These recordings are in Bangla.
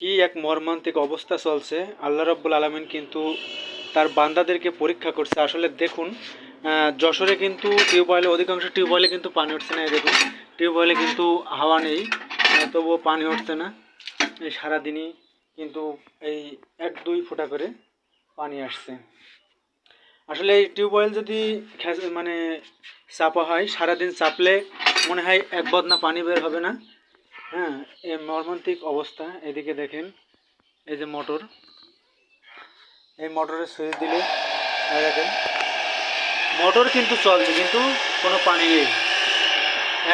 কি এক মর্মান্তিক অবস্থা চলছে? আল্লাহ রব্বুল আলমিন কিন্তু তার বান্দাদেরকে পরীক্ষা করছে। আসলে দেখুন যশোরে কিন্তু টিউবওয়েলে, অধিকাংশ টিউবওয়েলে কিন্তু পানি উঠছে না দেখুন। টিউবওয়েলে কিন্তু হাওয়া নেই তবুও পানি উঠছে না। এই সারাদিনই কিন্তু এই এক দুই ফোঁটা করে পানি আসছে। আসলে এই টিউবওয়েল যদি মানে চাপা হয়, সারাদিন চাপলে মনে হয় এক বদনা পানি বের হবে না। হ্যাঁ এই মর্মান্তিক অবস্থা, এদিকে দেখেন, এই যে মোটর। এই মোটরে সুইচ দিলে দেখেন, মোটর কিন্তু চলছে, কিন্তু কোনো পানি নেই।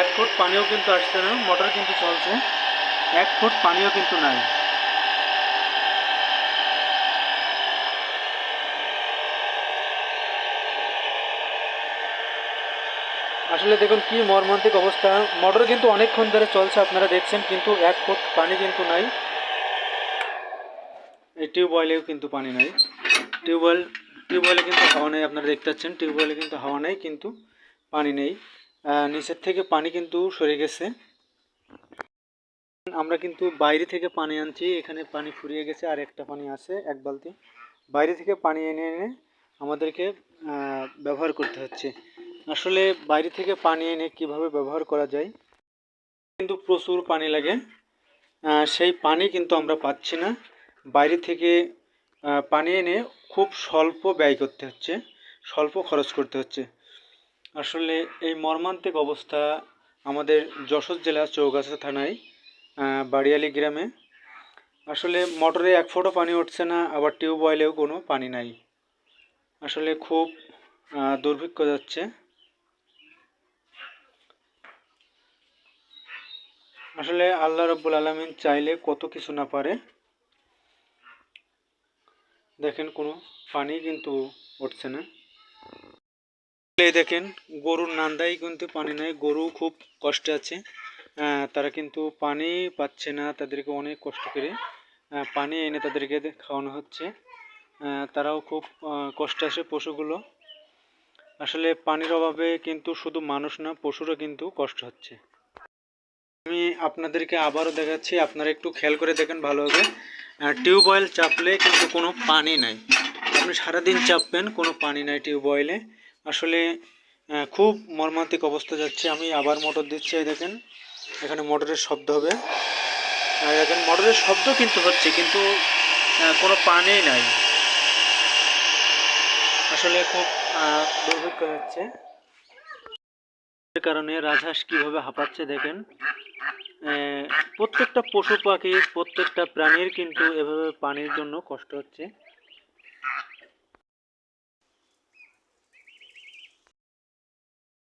এক ফুট পানিও কিন্তু আসছে না, মোটর কিন্তু চলছে, এক ফুট পানিও কিন্তু নাই। আসলে দেখুন কি মর্মান্তিক অবস্থা। মোটর কিন্তু অনেকক্ষণ ধরে চলছে, আপনারা দেখছেন, কিন্তু এক ফুট পানি কিন্তু নাই। এই টিউবওয়েলেও কিন্তু পানি নাই। টিউবওয়েল, টিউবওয়েলে কিন্তু হাওয়া নেই, আপনারা দেখতে পাচ্ছেন, টিউবওয়েলে কিন্তু হাওয়া নেই, কিন্তু পানি নেই। নিচের থেকে পানি কিন্তু সরে গেছে। আমরা কিন্তু বাইরে থেকে পানি আনছি, এখানে পানি ফুরিয়ে গেছে, আর একটা পানি আছে, এক বালতি। বাইরে থেকে পানি এনে এনে আমাদেরকে ব্যবহার করতে হচ্ছে। আসলে বাইরে থেকে পানি এনে কীভাবে ব্যবহার করা যায়? কিন্তু প্রচুর পানি লাগে। সেই পানি কিন্তু আমরা পাচ্ছি না। বাইরে থেকে পানি এনে খুব স্বল্প ব্যয় করতে হচ্ছে, স্বল্প খরচ করতে হচ্ছে। আসলে এই মর্মান্তিক অবস্থা আমাদের যশোর জেলা চৌগাছা থানায় বাড়িয়ালি গ্রামে। আসলে মোটরে এক ফোঁটা পানি উঠছে না, আবার টিউবওয়েলেও কোনো পানি নাই। আসলে খুব দুর্ভিক্ষ যাচ্ছে। আসলে আল্লাহ রব্বুল আলমিন চাইলে কত কিছু না পারে। দেখেন কোনো পানি কিন্তু উঠছে না। এই দেখেন, গরুর নান্দাই কিন্তু পানি নাই, গরু খুব কষ্টে আছে। তারা কিন্তু পানি পাচ্ছে না, তাদেরকে অনেক কষ্ট করে পানি এনে তাদেরকে খাওয়ানো হচ্ছে। তারাও খুব কষ্টে আছে পশুগুলো। আসলে পানির অভাবে কিন্তু শুধু মানুষ না, পশুরও কিন্তু কষ্ট হচ্ছে। আমি আপনাদেরকে আবারও দেখাচ্ছি, আপনারা একটু খেয়াল করে দেখেন ভালোভাবে টিউবওয়েল চাপলে কিন্তু কোনো পানি নাই। আপনি সারাদিন চাপবেন, কোনো পানি নাই টিউবওয়েলে আসলে খুব মর্মান্তিক অবস্থা যাচ্ছে। আমি আবার মোটর দিচ্ছি, এই দেখেন, এখানে মোটরের শব্দ হবে। দেখেন, মোটরের শব্দ কিন্তু হচ্ছে, কিন্তু কোনো পানি নাই। আসলে খুব দুর্ভিক্ষ হচ্ছে কারণে রাজহাঁস কীভাবে হাঁপাচ্ছে দেখেন। প্রত্যেকটা পশু পাখির প্রত্যেকটা প্রাণীর কিন্তু এভাবে পানির জন্য কষ্ট হচ্ছে।